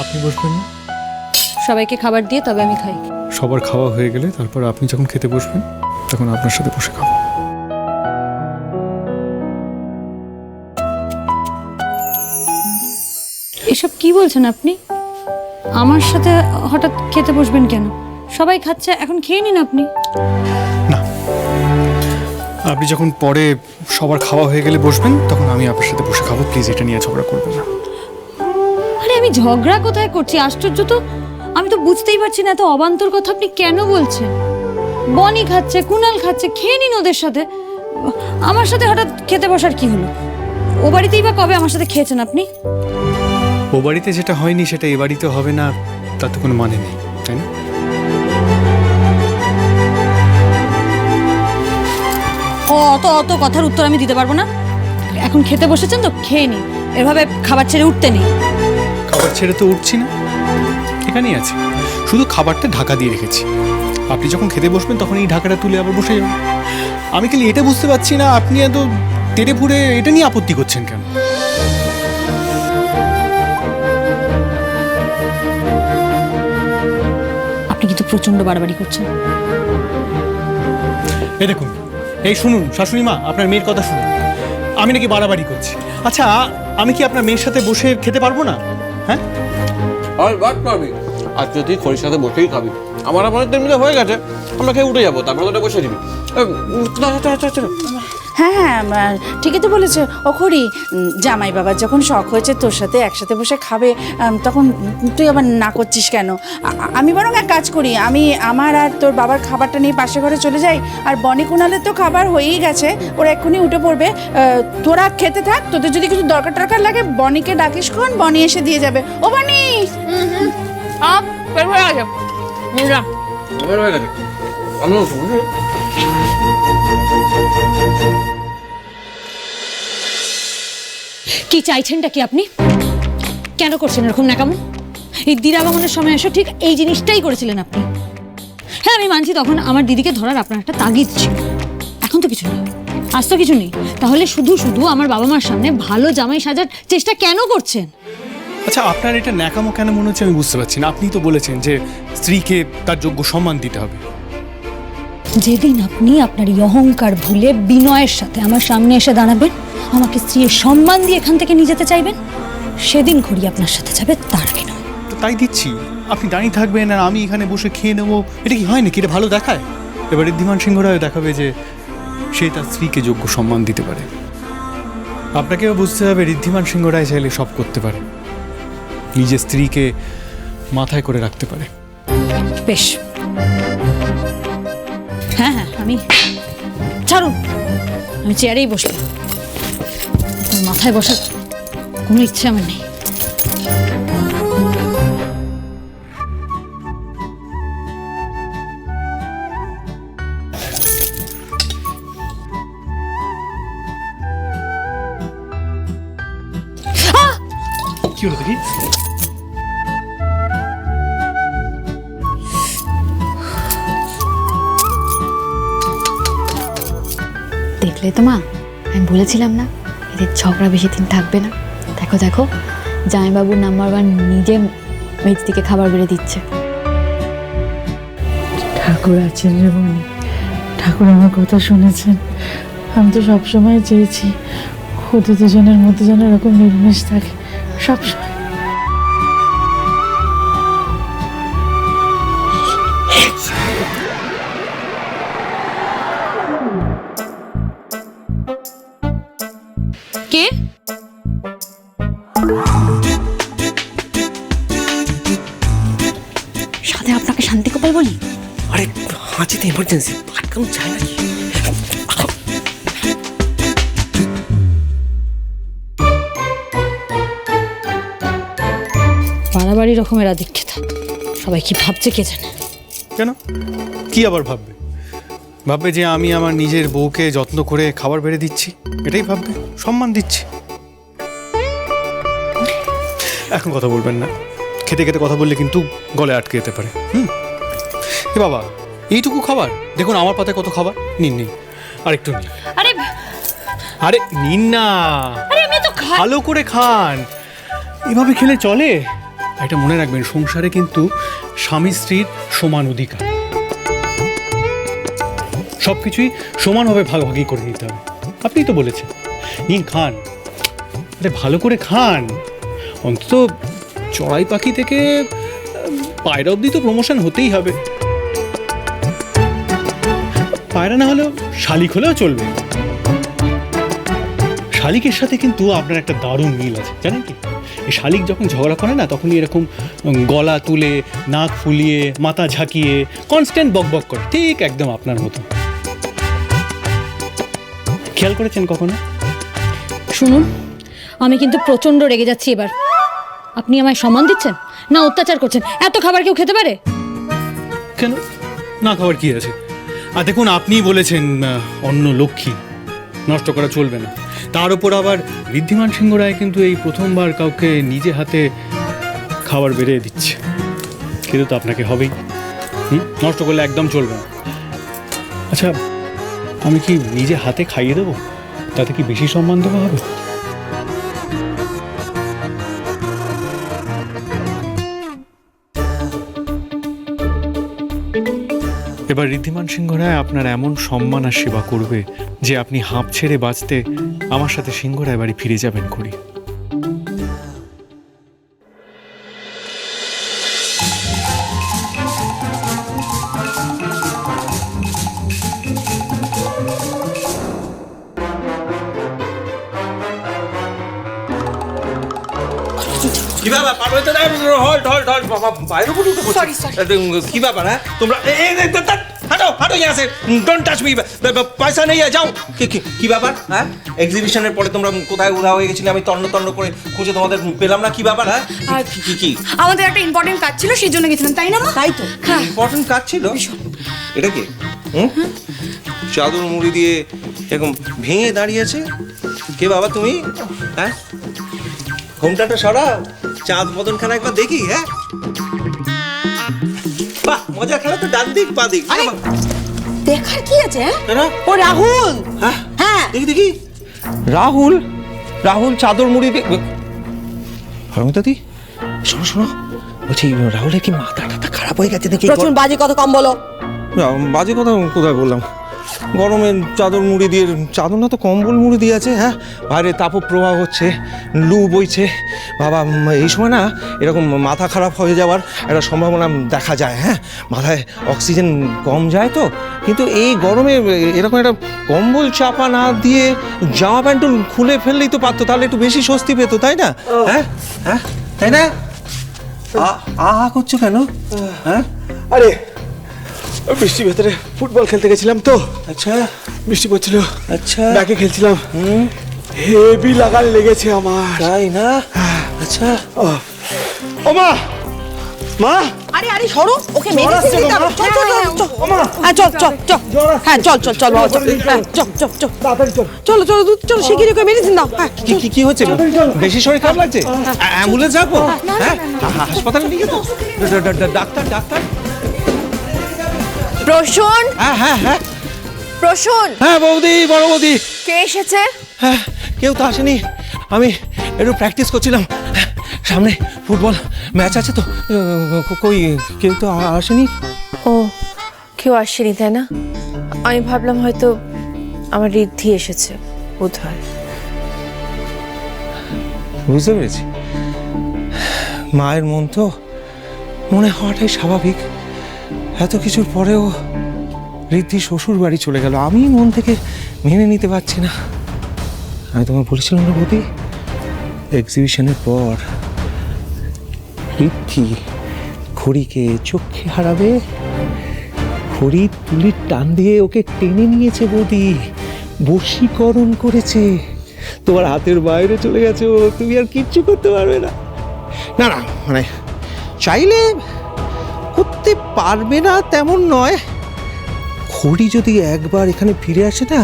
আপনি বসবেন না? সবাইকে খাবার দিয়ে তবে আমি খাই। সবার খাওয়া হয়ে গেলে তারপর আপনি যখন খেতে বসবেন তখন আপনার সাথে বসে খাব। এসব কি বলছেন আপনি? আমার সাথে হঠাৎ খেতে বসবেন কেন? সবাই খাচ্ছে এখন খেয়ে নিন আপনি। আপনি যখন পরে সবার খাওয়া হয়ে গেলে বসবেন তখন আমি আপনার সাথে বসে খাব। প্লিজ এটা নিয়ে ঝগড়া করবেন না। আরে আমি ঝগড়া কোথায় করছি? আশ্চর্য তো? আমি তো বুঝতেই পারছি না এত অবান্তর কথা আপনি কেন বলছেন? বনি খাচ্ছে কুনাল খাচ্ছে খেয়ে নিন ওদের সাথে। আমার সাথে হঠাৎ খেতে বসার কি হলো? ও বাড়িতেই বা কবে আমার সাথে খেয়েছেন আপনি? ও বাড়িতে যেটা হয়নি সেটা এ বাড়িতে হবে না তাতে কোনো মানে নেই তাই না? অত অত কথার উত্তর আমি দিতে পারব না। এখন খেতে বসেছেন তো খেয়ে নিন। এভাবে খাবার ছেড়ে উঠতে নেই। খাবার ছেড়ে তো উঠছি না। এখানেই আছে। শুধু খাবারটা ঢাকা দিয়ে রেখেছি। আপনি যখন খেতে বসবেন তখন এই ঢাকাটা তুলে আবার বসে যাবেন। আমি খালি এটা বুঝতে পারছি না আপনি এত তেড়ে ফুড়ে এটা নিয়ে আপত্তি করছেন কেন? আপনি কিন্তু প্রচণ্ড বাড়াবাড়ি করছেন। দেখুন এই শুনুন, শাশুড়ি মা, আপনার মেয়ের কথা শুনুন। আমি নাকি বাড়াবাড়ি করছি। আচ্ছা আমি কি আপনার মেয়ের সাথে বসে খেতে পারব না? হ্যাঁ? আর, বাট আর যদি খড়ির সাথে বসেই খাবি, আমার আমার তেমনি হয়ে গেছে। আমরা খেয়ে উঠে যাব, তারপরে তোটা বসে দিবি হ্যাঁ হ্যাঁ আহ, ঠিকই তো বলেছে। অখরি জামাই বাবার যখন শখ হয়েছে তোর সাথে একসাথে বসে খাবে আম, তখন তুই আবার না করছিস কেন? আ- আ- আমি বরং এক কাজ করি আমি আমার আর তোর বাবার খাবারটা নিয়ে পাশে ঘরে চলে যাই আর বনি কুনালের তো খাবার হয়েই গেছে ওরা এক্ষুনি উঠে পড়বে। আহ, তোরা খেতে থাক তোদের যদি কিছু দরকার টরকার লাগে বনিকে ডাকিস খন বনি এসে দিয়ে যাবে। ও বনি! হয়ে গেছে। আমিও শুনছি। কি চাইছেনটা কি আপনি? কেন করছেন এরকম নাকামো এই দিরাগমনের সময় এসে ঠিক এই জিনিসটাই করেছিলেন আপনি। হ্যাঁ আমি মানছি তখন আমার দিদিকে ধরার আপনার একটা তাগিদ ছিল। এখন তো কিছু নেই। আজ তো কিছু নেই। তাহলে শুধু শুধু আমার বাবা মার সামনে ভালো জামাই সাজার চেষ্টা কেন করছেন? আচ্ছা আপনার এটা ন্যাকামো কেন মনে হচ্ছে আমি বুঝতে পারছি না? আপনি তো বলেছেন যে স্ত্রীকে তার যোগ্য সম্মান দিতে হবে। যেদিন আপনি আপনার এই অহংকার ভুলে বিনয়ের সাথে আমার সামনে এসে দাঁড়াবেন আমাকে স্ত্রীর সম্মান দিয়ে এখান থেকে নিয়ে যেতে চাইবেন সেদিন ঘড়ি আপনার সাথে যাবে তার নয়। তো তাই দিচ্ছি। আপনি দাঁড়িয়ে থাকবেন আর আমি এখানে বসে খেয়ে নেব। এটা কি হয় নাকি? এটা ভালো দেখায়? এবার ঋদ্ধিমান সিংহরাও দেখাবে যে সে তার স্ত্রীকে যোগ্য সম্মান দিতে পারে। আপনাকেও বুঝতে হবে ঋদ্ধিমান সিংহ রায় চাইলে সব করতে পারে। নিজের স্ত্রীকে মাথায় করে রাখতে পারে। বেশ হ্যাঁ হ্যাঁ আমি ছাড়ুন আমি চেয়ারেই বসবো। মাথায় বসার কোনো ইচ্ছে আমার নেই। কি হলো দেখি? দেখলে তো মা, আমি বলেছিলাম না, এদের ঝগড়া বেশি দিন থাকবে না। দেখো দেখো, জামাইবাবুর নাম্বার ওয়ান নিজে মেজদিকে খাবার বেড়ে দিচ্ছে। ঠাকুর আছেন মনে ঠাকুর আমার কথা শুনেছেন। আমি তো সবসময় চেয়েছি ওদের দুজনের মধ্যে যেন এরকম নির্মিষ থাকে। সবসময় বলি আরে হাঁচিতে ইমার্জেন্সি আটকানো যায় নাকি? বাড়াবাড়ি রকমের আধিক্যতা সবাই কি ভাবছে কে জানে? কেন? কি আবার ভাববে? ভাববে যে আমি আমার নিজের বউকে যত্ন করে খাবার বেড়ে দিচ্ছি এটাই ভাববে সম্মান দিচ্ছি। এখন কথা বলবেন না। খেতে খেতে কথা বললে কিন্তু গলে আটকে যেতে পারে। হুম? এ বাবা এইটুকু খাবার? দেখুন আমার পাতে কত খাবার। নিন নিন। আরেকটু নিন। আরে আরে নিন না। আরে আমি তো খাই ভালো করে খান। এভাবে খেলে চলে? এটা মনে রাখবেন সংসারে কিন্তু স্বামী স্ত্রীর সমান অধিকার। সব কিছুই সমানভাবে ভাগাভাগি করে নিতে হবে। আপনি তো বলেছেন। নিন খান। আরে ভালো করে খান। অন্তত চড়াই পাখি থেকে পায়রা অবধি তো প্রমোশন হতেই হবে। পায়রা না হলেও শালিক হলেও চলবে। শালিকের সাথে কিন্তু আপনার একটা দারুণ মিল আছে জানেন কি? এই শালিক যখন ঝগড়া করে না তখনই এরকম গলা তুলে নাক ফুলিয়ে মাথা ঝাঁকিয়ে কনস্ট্যান্ট বক বক করে ঠিক একদম আপনার মতো। খেয়াল করেছেন কখনো? শুনুন আমি কিন্তু প্রচণ্ড রেগে যাচ্ছি এবার। আপনি আমায় সম্মান দিচ্ছেন? না অত্যাচার করছেন? এত খাবার কেউ খেতে পারে? কেন? না খাবার কি আছে? আর দেখুন, আপনিই বলেছেন অন্ন লক্ষ্মী। নষ্ট করা চলবে না। তার উপর আবার ঋদ্ধিমান সিংহ রায় কিন্তু এই প্রথমবার কাউকে নিজে হাতে খাবার বেড়ে দিচ্ছে। কিন্তু তো আপনাকে হবেই। হুম? নষ্ট করলে একদম চলবে না। আচ্ছা আমি কি নিজে হাতে খাইয়ে দেবো? তাতে কি বেশি সম্মান দেওয়া হবে? এবার ঋদ্ধিমান সিংহ রায় আপনার এমন সম্মান আর সেবা করবে যে আপনি হাঁপ ছেড়ে বাঁচতে আমার সাথে সিংহ রায় বাড়ি ফিরে যাবেন করি কি ব্যাপার? পারবে তো হল্ট হল্ট হল্ট বাবা বাইরে উপরে উঠে সরি কি ব্যাপার হ্যাঁ? তোমরা সে ডোন্ট টাচ মি পয়সা নেই যাও। কি ব্যাপার? হ্যাঁ? এক্সিবিশনের পরে তোমরা কোথায় উড়া হয়ে গেছিলে? আমি তন্ন তন্ন করে খুঁজে তোমাদের পেলাম না কি ব্যাপার? হ্যাঁ? কি- কি কি আমাদের একটা ইম্পর্টেন্ট কাজ ছিল সেই জন্য গেছিলাম তাই না মা? তাই তো। হ্যাঁ। ইম্পর্টেন্ট কাজ ছিল? এটা কি? হুম? চাদর মুড়ি দিয়ে এরকম ভেঙে দাঁড়িয়েছে কে বাবা তুমি? হ্যাঁ? ঘোমটাটা সরাও চাঁদ বদন খেলা একবার দেখি হ্যাঁ? বাহ মজা খেলা তো ডান দিক পা দিক। দেখার কি আছে হ্যাঁ? ও রাহুল! হ্যাঁ? হ্যাঁ। দেখি দেখি। রাহুল? রাহুল চাদর মুড়ি দেখবে হরমিতাদি? শোনো শোনো। বলছি রাহুলের কি মাথা টাথা খারাপ হয়ে গেছে দেখি প্রচুর বাজে কথা কম বলো। বাজে কথা কোথায় বললাম? গরমে চাদর মুড়ি দিয়ে চাদর না তো কম্বল মুড়ি দিয়ে আছে হ্যাঁ? বাইরে তাপপ্রবাহ হচ্ছে লু বইছে। বাবা এই সময় না এরকম মাথা খারাপ হয়ে যাওয়ার একটা সম্ভাবনা দেখা যায় হ্যাঁ? মাথায় অক্সিজেন কম যায় তো কিন্তু এই গরমে এরকম একটা কম্বল চাপা না দিয়ে জামা প্যান্ট খুলে ফেললেই তো পারতো তাহলে একটু বেশি স্বস্তি পেতো তাই না? হ্যাঁ? হ্যাঁ? তাই না? আ- আ আ করছ কেন? হ্যাঁ? আরে বৃষ্টি ভেতরে ফুটবল খেলতে গেছিলাম তো। আচ্ছা। বৃষ্টি পড়ছিল। আচ্ছা। ব্যাকে খেলছিলাম। হেভি লাগান লেগেছে আমার। তাই না? আচ্ছা। ও। মা! মা! আরে আরে সরো। ওকে মেডিসিন আসছে দিতে হবে। চল চল চল, চল। হ্যাঁ চল চল চল। হ্যাঁ চল চল চল বাবা। চল তাড়াতাড়ি চল। হ্যাঁ, চল। চল চল তাড়াতাড়ি চল। চলো চলো দুধ চলো শিগগিরই ওকে মেডিসিন দাও। হ্যাঁ কি কি কি হচ্ছে বেশি শরীর খারাপ লাগছে? অ্যাম্বুলেন্স যাব? হ্যাঁ হা- হাসপাতালে নিয়ে ডা- ডাক্তার ডাক্তার? প্রসূন? হ্যাঁ হ্যাঁ হ্যাঁ। প্রসূন? হ্যাঁ বৌদি বড় বৌদি। কে এসেছে? হ্যাঁ কেউ তো আসেনি। আমি একটু প্র্যাকটিস করছিলাম। সামনে ফুটবল ম্যাচ আছে তো। কই কেউ তো আসেনি? ও কেউ আসেনি তাই না? আমি ভাবলাম হয়তো আমার ঋদ্ধি এসেছে বোধ হয় বুঝতে পেরেছি। মায়ের মন তো মনে হওয়াটাই স্বাভাবিক। এত কিছুর পরেও ঋদ্ধি শ্বশুর বাড়ি চলে গেল। আমি মন থেকে মেনে নিতে পারছি না। আমি তোমায় বলেছিলাম না বৌদি এক্সিবিশনের পর ঋদ্ধি খড়িকে চোখে হারাবে খড়ি তুলির টান দিয়ে ওকে টেনে নিয়েছে বৌদি, বশীকরণ করেছে। তোমার হাতের বাইরে চলে গেছে তুমি আর কিচ্ছু করতে পারবে না। না না মানে চাইলে করতে পারবে না তেমন নয়। খড়ি যদি একবার এখানে ফিরে আসে না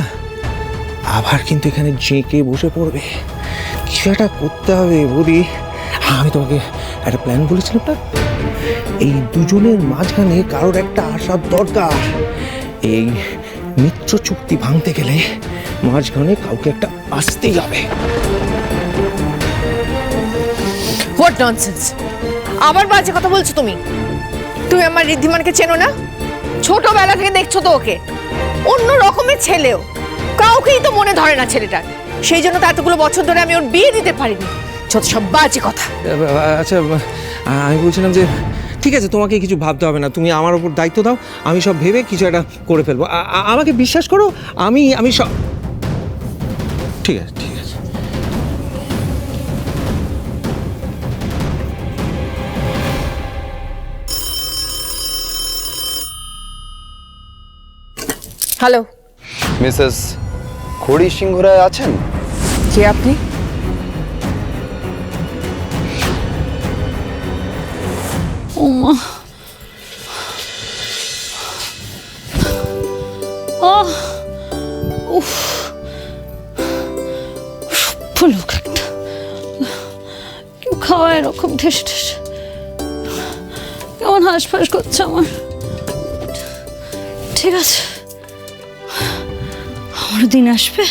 আবার কিন্তু এখানে জেঁকে বসে পড়বে। কিছু একটা করতে হবে বৌদি? আমি তোমাকে একটা প্ল্যান বলেছিলাম না? এই দুজনের মাঝখানে কারোর একটা আসার দরকার। এই মিত্র চুক্তি ভাঙতে গেলে মাঝখানে কাউকে একটা আসতেই হবে। হোয়াট ননসেন্স আবার বাজে কথা বলছো তুমি? তুমি আমার ঋদ্ধিমানকে চেনো না? ছোটবেলা থেকে দেখছ তো ওকে। অন্য রকমের ছেলেও। কাউকেই তো মনে ধরে না ছেলেটার। সেই জন্য তো এতগুলো বছর ধরে আমি ওর বিয়ে দিতে পারিনি। যত সব বাজে কথা। আচ্ছা আমি বলছিলাম যে, ঠিক আছে, তোমাকে কিছু ভাবতে হবে না। তুমি আমার ওপর দায়িত্ব দাও। আমি সব ভেবে কিছু একটা করে ফেলব। আমাকে বিশ্বাস করো, আমি আমি সব ঠিক আছে, ঠিক হ্যালো মিসেস খড়ি সিংহ রায় আছেন? কে আপনি? ও উফ। লোক একটা। কেউ খাওয়ায় এরকম ঠেসে ঠেসে কেমন হাঁসফাঁস করছে আমার। ঠিক আছে। আমারও দিন আসবে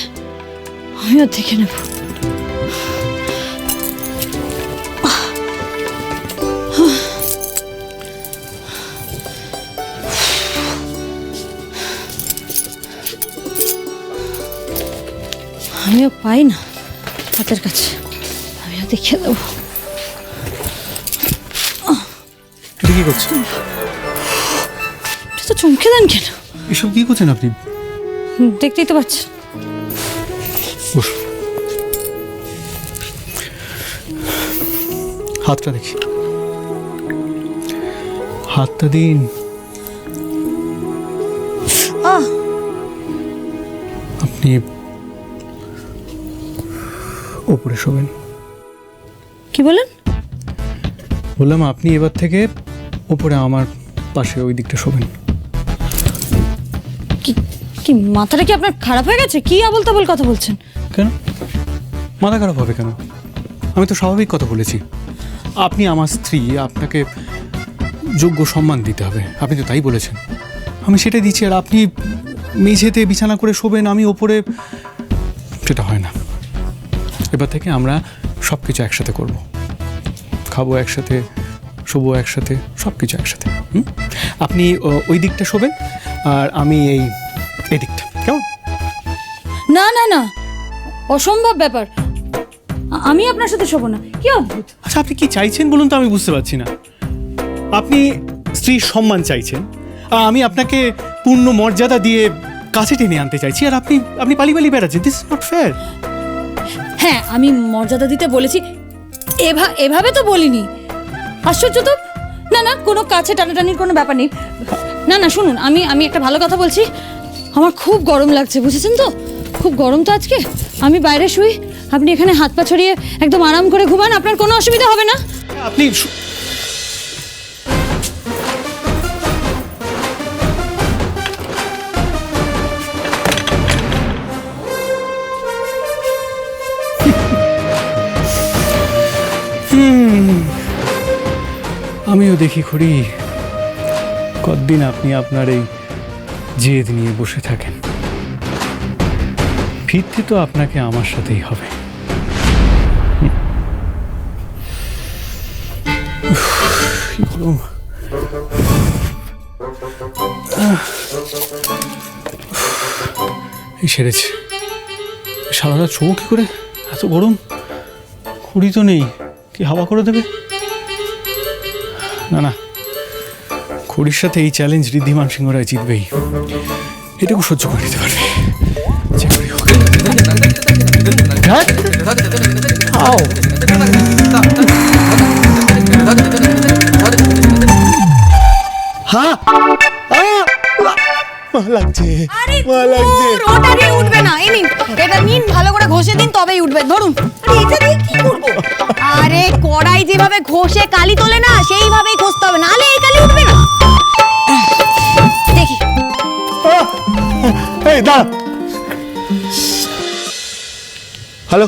আমিও দেখে নেব। আমিও পাই না হাতের কাছে আমিও দেখিয়ে দেবো। এটা কি করছেন? এটা তো চমকে দেন কেন? এসব কি করছেন আপনি? দেখতেই তো পাচ্ছেন হাতটা দেখি। হাতটা দিন। আহ! আপনি ওপরে শোবেন। কি বলেন বললাম আপনি এবার থেকে ওপরে আমার পাশে ওই দিকটা শোবেন। কি, মাথাটা কি আপনার খারাপ হয়ে গেছে? কি আবল তাবল কথা বলছেন? কেন? মাথা খারাপ হবে কেন? আমি তো স্বাভাবিক কথা বলেছি। আপনি আমার স্ত্রী, আপনাকে যোগ্য সম্মান দিতে হবে। আপনি তো তাই বলেছেন। আমি সেটাই দিচ্ছি, আর আপনি মেঝেতে বিছানা করে শোবেন, আমি ওপরে। সেটা হয় না। এবার থেকে আমরা সব কিছু একসাথে করব। খাব একসাথে, শোবো একসাথে সব কিছু একসাথে? আপনি ওই দিকটা শোবেন, আর আমি এই এই দিকটা কেমন? না না না। অসম্ভব ব্যাপার। আ- আমি আপনার সাথে শোবো না। কি অদ্ভুত। আচ্ছা আপনি কি চাইছেন বলুন তো আমি বুঝতে পারছি না। আপনি স্ত্রীর সম্মান চাইছেন। আর আমি আপনাকে পূর্ণ মর্যাদা দিয়ে কাছে টেনে আনতে চাইছি আর আপনি আপনি পালি পালি বেড়াচ্ছেন। দিস নট ফেয়ার হ্যাঁ আমি মর্যাদা দিতে বলেছি। এভা এভাবে তো বলিনি। আশ্চর্য তো? না না কোনো কাছে টানাটানির কোনো ব্যাপার নেই। না না শুনুন আমি আমি একটা ভালো কথা বলছি। আমার খুব গরম লাগছে বুঝেছেন তো? খুব গরম তো আজকে। আমি বাইরে শুই আপনি এখানে হাত পা ছড়িয়ে একদম আরাম করে ঘুমান আপনার কোনো অসুবিধা হবে না। আপনি। আমিও দেখি খুড়ি কতদিন আপনি আপনার এই জেদ নিয়ে বসে থাকেন। ফিরতে তো আপনাকে আমার সাথেই হবে। গরম সেরেছে। সারা রাত শোবো করে? এত গরম? খুঁড়ি তো নেই। কি হাওয়া করে দেবে? না না। খুঁড়ির সাথে এই চ্যালেঞ্জ ঋদ্ধিমান সিংহ রায় জিতবেই এটুকু সহ্য করে নিতে পারবে। যে করেই হোক। হ্যাঁ? মা লাগছে। মা লাগছে। ওটা দিয়ে উঠবে না। এই নিন এটা নিন ভালো করে ঘষে দিন তবেই উঠবে। ধরুন। আরে এটা দিয়ে কি করব? আরে কড়াই যেভাবে ঘষে কালি তোলে না সেইভাবেই ঘষতে হবে। নাহলে এই কালি উঠবে না। এই দাঁড়া। হ্যালো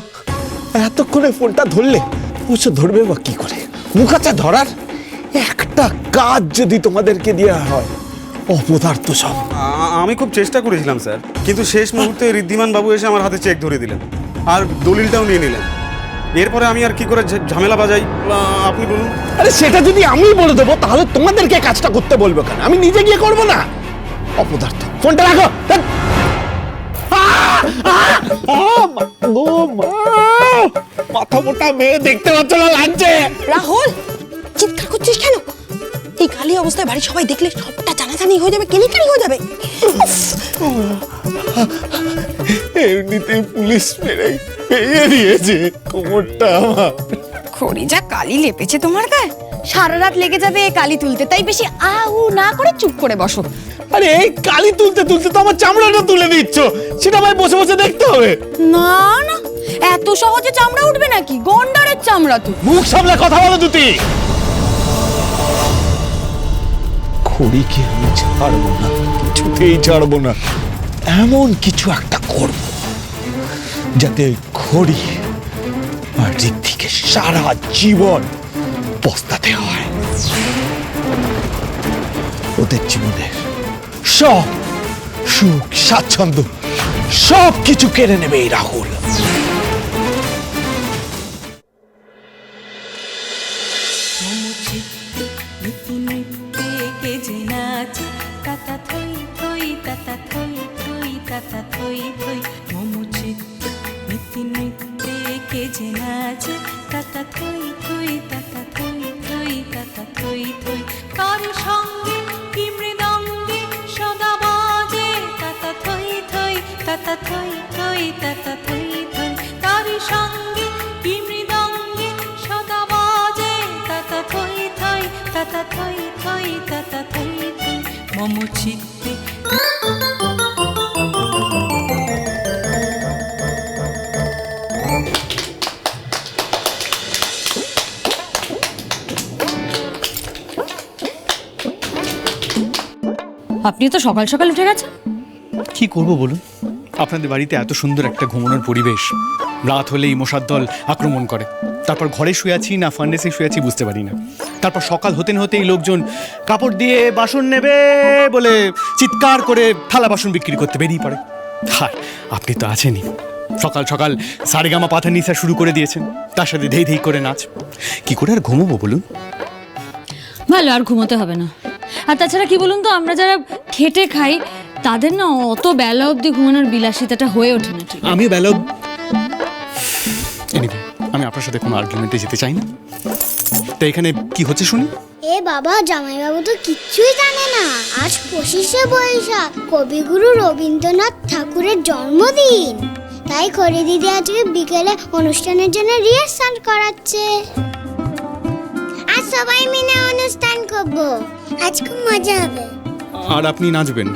এতক্ষণে ফোনটা ধরলে বুঝছ ধরবে বা কি করে? ধরার একটা কাজ যদি তোমাদেরকে দেওয়া হয় অপদার্থ সব। আমি খুব চেষ্টা করেছিলাম স্যার। কিন্তু শেষ মুহূর্তে ঋদ্ধিমান বাবু এসে আমার হাতে চেক ধরে দিলেন। আর দলিলটাও নিয়ে নিলেন। এরপরে আমি আর কি করে ঝামেলা বাজাই? আপনি বলুন। আরে সেটা যদি আমি বলে দেবো তাহলে তোমাদেরকে কাজটা করতে বলব কেন? আমি নিজে গিয়ে করব না। অপদার্থ। ফোনটা রাখো! মাথা মোটা মেয়ে দেখতে পাচ্ছ না লাগছে। রাহুল চিৎকার করছিস কেন? এই কালি অবস্থায় বাড়ির সবাই দেখলে সবটা জানাজানি হয়ে যাবে কেলেঙ্কারি হয়ে যাবে। এমনিতে পুলিশ মেরে পেয়ে দিয়েছে কোমরটা আমার। খড়ি যা কালি লেপেছে তোমার গায়ে। সারা রাত লেগে যাবে এই কালি তুলতে তাই বেশি আউ না করে চুপ করে বসো। আরে এই কালি তুলতে তুলতে তো আমার চামড়াটা তুলে দিচ্ছ সেটা আমায় বসে বসে দেখতে হবে। না না এত সহজে চামড়া উঠবে নাকি? গন্ডারের চামড়া তো। মুখ সামলে কথা বলো দুটি। খড়িকে আমি ছাড়বো না? কিছুতেই ছাড়বো না। এমন কিছু একটা করব যাতে খড়ি আর ঋদ্ধিকে সারা জীবন পস্তাতে হয়। ওদের জীবনের সব সুখ স্বাচ্ছন্দ্য সব কিছু কেড়ে নেবে এই রাহুল। তাতা থই থই তাতা থই থই। তার সঙ্গে কি মৃদঙ্গে সদা বাজে। তাতা থই থই তাতা থই থই তাতা থই থই। মম চিত্তে আপনি তো সকাল সকাল উঠে গেছেন? কি করব বলুন? আপনাদের বাড়িতে এত সুন্দর একটা ঘুমানোর পরিবেশ। রাত হলেই মশার দল আক্রমণ করে। তারপর ঘরে শুয়ে আছি না ফান্ডেসে শুয়ে আছি বুঝতে পারি না। তারপর সকাল হতে না হতেই লোকজন কাপড় দিয়ে বাসন নেবে বলে চিৎকার করে থালা বাসন বিক্রি করতে বেরিয়ে পড়ে। হায়, আপনি তো আছেনই। সকাল সকাল সারেগামা পাথা নিশা শুরু করে দিয়েছেন। তার সাথে ধেই ধেই করে নাচ। কি করে আর ঘুমোবো বলুন? ভালো, আর ঘুমোতে হবে না। আর তাছাড়া কি বলুন তো, আমরা যারা খেটে খাই তাদের না অত বেলা অবধি ঘুমানোর বিলাসিতাটা হয়ে ওঠে না ঠিক। আমিও বেলা এনিওয়ে আমি আপনার সাথে কোনো আর্গুমেন্টে যেতে চাই না। তো এখানে কি হচ্ছে শুনি? এ বাবা জামাইবাবু তো কিচ্ছুই জানে না। আজ পঁচিশে বৈশাখ কবিগুরু রবীন্দ্রনাথ ঠাকুরের জন্মদিন। তাই খড়ি দিদি আজকে বিকেলে অনুষ্ঠানের জন্য রিহার্সাল করাচ্ছে। আজ সবাই মিলে অনুষ্ঠান করব। আজ খুব মজা হবে। আর আপনি নাচবেন?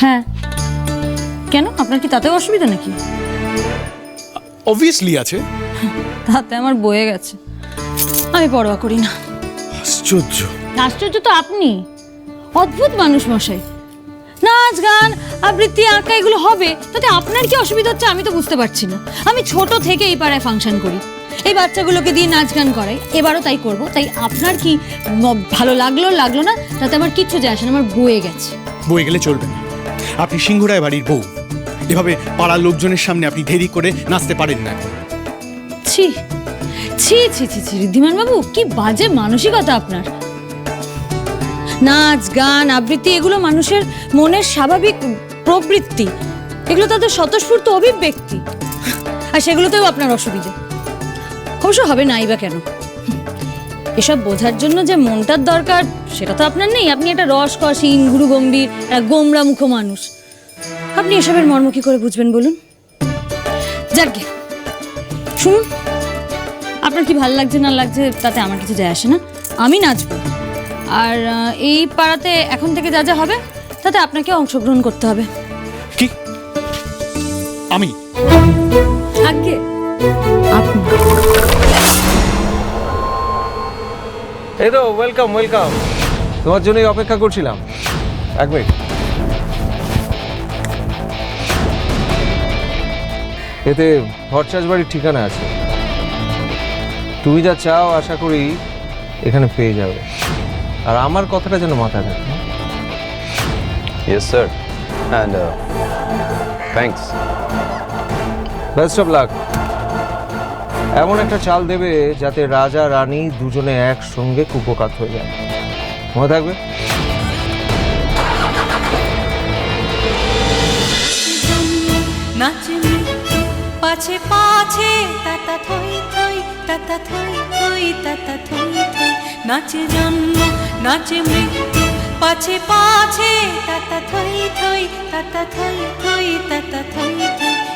হ্যাঁ। কেন? আপনার কি তাতেও অসুবিধা নাকি? অবভিয়াসলি আছে। তাতে আমার বয়ে গেছে। আমি পরোয়া করি না। আশ্চর্য। আশ্চর্য তো আপনি। অদ্ভুত মানুষ মশাই। নাচ গান আবৃত্তি আঁকা এগুলো হবে। তাতে আপনার কি অসুবিধা হচ্ছে আমি তো বুঝতে পারছি না। আমি ছোট থেকে এই পাড়ায় ফাংশন করি। এই বাচ্চাগুলোকে দিয়ে নাচ গান করাই। এবারও তাই করব। তাই আপনার কি ভালো লাগল লাগল না? তাতে আমার কিচ্ছু যায় আসে না। আমার বয়ে গেছে। বয়ে গেলে চলবে না। আপনি সিংহরায় বাড়ির বউ। এভাবে পাড়ার লোকজনের সামনে আপনি দেরি করে নাচতে পারেন না। ছি ছি ছি ছি ছি ঋদ্ধিমান বাবু কি বাজে মানসিকতা আপনার। নাচ, গান, আবৃত্তি, এগুলো মানুষের মনের স্বাভাবিক প্রবৃত্তি। এগুলো তাদের স্বতঃস্ফূর্ত অভিব্যক্তি। আর সেগুলোতেও আপনার অসুবিধে। অবশ্য হবে নাই বা কেন? এসব বোঝার জন্য যে মনটার দরকার সেটা তো আপনার নেই। আপনি একটা রসকসীন গুরু গম্ভীর একটা গোমরা মুখ মানুষ। আপনি এসবের মর্ম কি করে বুঝবেন বলুন? যাকে শুনুন আপনার কি ভালো লাগছে না লাগছে তাতে আমার কিছু যায় আসে না। আমি নাচবো। আর এই পাড়াতে এখন থেকে যা যা হবে তাতে আপনাকে অংশগ্রহণ করতে হবে। কি? আমি? আগে। আপনি। এই তো ওয়েলকাম ওয়েলকাম তোমার জন্যই অপেক্ষা করছিলাম। এক মিনিট। এতে ভরচাষ বাড়ির ঠিকানা আছে। তুমি যা চাও আশা করি এখানে পেয়ে যাবে। আর আমার কথাটা যেন মাথায় থাকে। Yes sir and thanks best of luck এমন একটা চাল দেবে যাতে রাজা, রানী দুজনে একসঙ্গে কুপকাত হয়ে যায় মনে থাকবে? নাচে মৃত্যু পাছে পাছে, তাতা থই থই, তাতা থই থই, তাতা থই থই। নাচে জন্ম, নাচে মৃত্যু, পাছে পাছে, তাতা থই থই, তাতা থই থই, তাতা থই থই।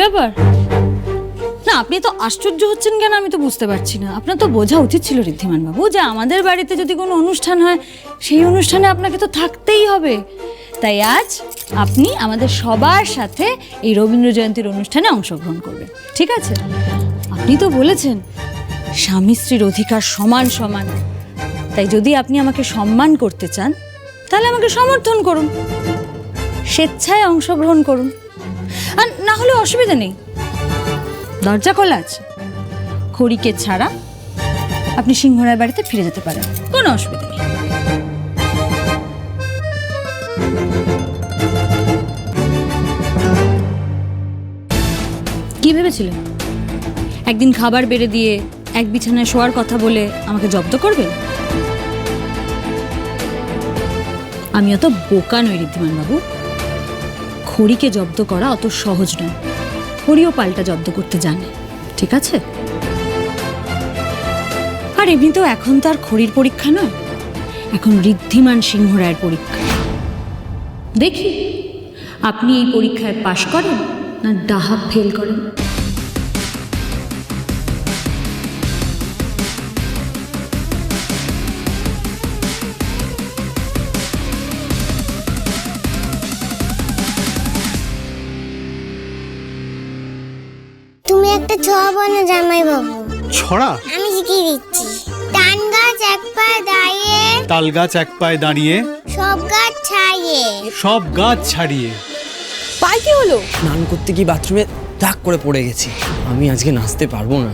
ব্যাপার? না, আপনি তো আশ্চর্য হচ্ছেন কেন আমি তো বুঝতে পারছি না। আপনার তো বোঝা উচিত ছিল ঋদ্ধিমান বাবু যে আমাদের বাড়িতে যদি কোনো অনুষ্ঠান হয়, সেই অনুষ্ঠানে আপনাকে তো থাকতেই হবে। তাই আজ আপনি আমাদের সবার সাথে এই রবীন্দ্র জয়ন্তীর অনুষ্ঠানে অংশগ্রহণ করবেন। ঠিক আছে? আপনি তো বলেছেন, স্বামী স্ত্রীর অধিকার সমান সমান। তাই যদি আপনি আমাকে সম্মান করতে চান, তাহলে আমাকে সমর্থন করুন। স্বেচ্ছায় অংশগ্রহণ করুন। আর না হলে অসুবিধা নেই। দরজা খোলা আছে। খড়িকে ছাড়া আপনি সিংহরায় বাড়িতে ফিরে যেতে পারেন। কোনো অসুবিধা নেই। কি ভেবেছিলেন? একদিন খাবার বেড়ে দিয়ে এক বিছানায় শোয়ার কথা বলে আমাকে জব্দ করবেন? আমি অত বোকা নই ঋদ্ধিমান বাবু খড়িকে জব্দ করা অত সহজ নয়। হরিও পাল্টা জব্দ করতে জানে, ঠিক আছে? আর এমনিতেও এখন তার খড়ির পরীক্ষা নয়, এখন ঋদ্ধিমান সিংহ রায়ের পরীক্ষা। দেখি, আপনি এই পরীক্ষায় পাশ করেন না ডাহাব ফেল করেন? তুমি একটা ছোঁয়া বনে জামাই বাবু ছড়া? আমি শিখিয়ে দিচ্ছি। টান গাছ এক পায়ে দাঁড়িয়ে তাল গাছ এক পায়ে দাঁড়িয়ে সব গাছ ছাইয়ে সব গাছ ছাড়িয়ে। পাই কি হলো? স্নান করতে গিয়ে বাথরুমে দাগ করে পড়ে গেছি। আমি আজকে নাচতে পারব না।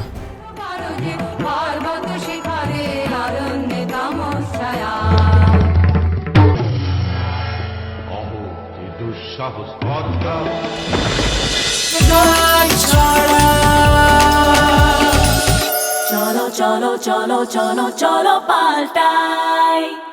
চলো চলো চলো চলো পাল্টাই